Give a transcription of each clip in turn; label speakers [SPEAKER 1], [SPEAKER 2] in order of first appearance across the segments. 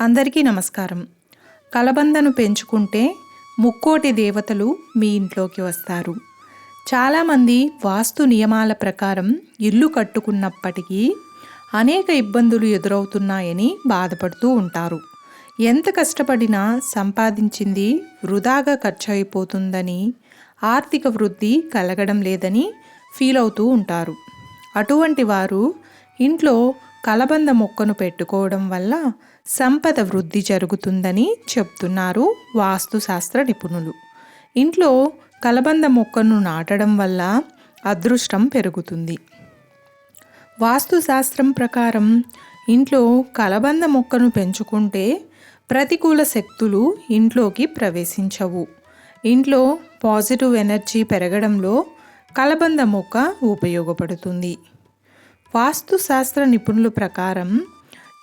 [SPEAKER 1] అందరికీ నమస్కారం. కలబందను పెంచుకుంటే ముక్కోటి దేవతలు మీ ఇంట్లోకి వస్తారు. చాలామంది వాస్తు నియమాల ప్రకారం ఇల్లు కట్టుకున్నప్పటికీ అనేక ఇబ్బందులు ఎదురవుతున్నాయని బాధపడుతూ ఉంటారు. ఎంత కష్టపడినా సంపాదించింది వృధాగా ఖర్చు అయిపోతుందని ఆర్థిక వృద్ధి కలగడం లేదని ఫీల్ అవుతూ ఉంటారు. అటువంటి వారు ఇంట్లో కలబంద మొక్కను పెట్టుకోవడం వల్ల సంపద వృద్ధి జరుగుతుందని చెప్తున్నారు వాస్తుశాస్త్ర నిపుణులు. ఇంట్లో కలబంద మొక్కను నాటడం వల్ల అదృష్టం పెరుగుతుంది. వాస్తుశాస్త్రం ప్రకారం ఇంట్లో కలబంద మొక్కను పెంచుకుంటే ప్రతికూల శక్తులు ఇంట్లోకి ప్రవేశించవు. ఇంట్లో పాజిటివ్ ఎనర్జీ పెరగడంలో కలబంద మొక్క ఉపయోగపడుతుంది. వాస్తుశాస్త్ర నిపుణుల ప్రకారం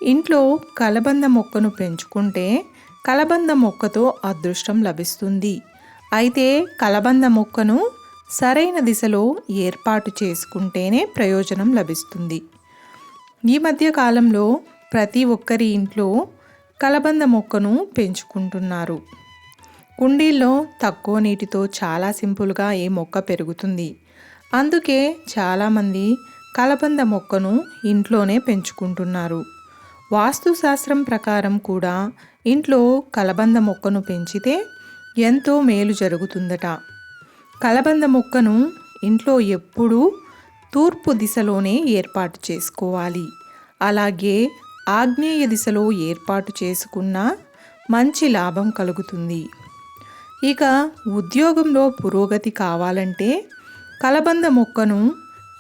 [SPEAKER 1] ఇంట్లో కలబంద మొక్కను పెంచుకుంటే కలబంద మొక్కతో అదృష్టం లభిస్తుంది. అయితే కలబంద మొక్కను సరైన దిశలో ఏర్పాటు చేసుకుంటేనే ప్రయోజనం లభిస్తుంది. ఈ మధ్య కాలంలో ప్రతి ఒక్కరి ఇంట్లో కలబంద మొక్కను పెంచుకుంటున్నారు. కుండీల్లో తక్కువ నీటితో చాలా సింపుల్గా ఏ మొక్క పెరుగుతుంది. అందుకే చాలామంది కలబంద మొక్కను ఇంట్లోనే పెంచుకుంటున్నారు. వాస్తుశాస్త్రం ప్రకారం కూడా ఇంట్లో కలబంద మొక్కను పెంచితే ఎంతో మేలు జరుగుతుందట. కలబంద మొక్కను ఇంట్లో ఎప్పుడూ తూర్పు దిశలోనే ఏర్పాటు చేసుకోవాలి. అలాగే ఆగ్నేయ దిశలో ఏర్పాటు చేసుకున్న మంచి లాభం కలుగుతుంది. ఇక ఉద్యోగంలో పురోగతి కావాలంటే కలబంద మొక్కను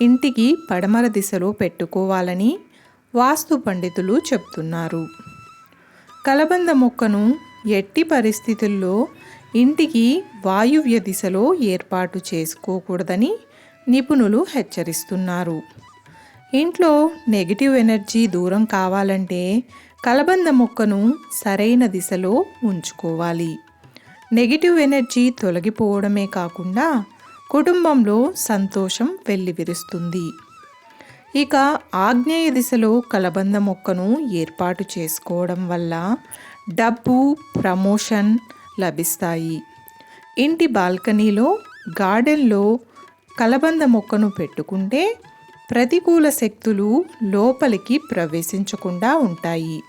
[SPEAKER 1] ఇంటికి పడమర దిశలో పెట్టుకోవాలని వాస్తు పండితులు చెప్తున్నారు. కలబంద మొక్కను ఎట్టి పరిస్థితుల్లో ఇంటికి వాయువ్య దిశలో ఏర్పాటు చేసుకోకూడదని నిపుణులు హెచ్చరిస్తున్నారు. ఇంట్లో నెగిటివ్ ఎనర్జీ దూరం కావాలంటే కలబంద మొక్కను సరైన దిశలో ఉంచుకోవాలి. నెగిటివ్ ఎనర్జీ తొలగిపోవడమే కాకుండా కుటుంబంలో సంతోషం వెల్లివిరుస్తుంది ఇక ఆగ్నేయ దిశలో కలబంద మొక్కను ఏర్పాటు చేసుకోవడం వల్ల డబ్బు ప్రమోషన్ లభిస్తాయి. ఇంటి బాల్కనీలో గార్డెన్లో కలబంద మొక్కను పెట్టుకుంటే ప్రతికూల శక్తులు లోపలికి ప్రవేశించకుండా ఉంటాయి.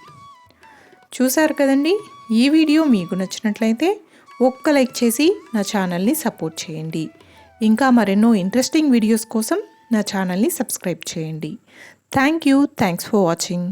[SPEAKER 1] చూసారు కదండి? ఈ వీడియో మీకు నచ్చినట్లయితే ఒక్క లైక్ చేసి నా ఛానల్ని సపోర్ట్ చేయండి. ఇంకా మరెన్నో ఇంట్రెస్టింగ్ వీడియోస్ కోసం నా ఛానల్ని సబ్స్క్రైబ్ చేయండి. Thank you thanks for watching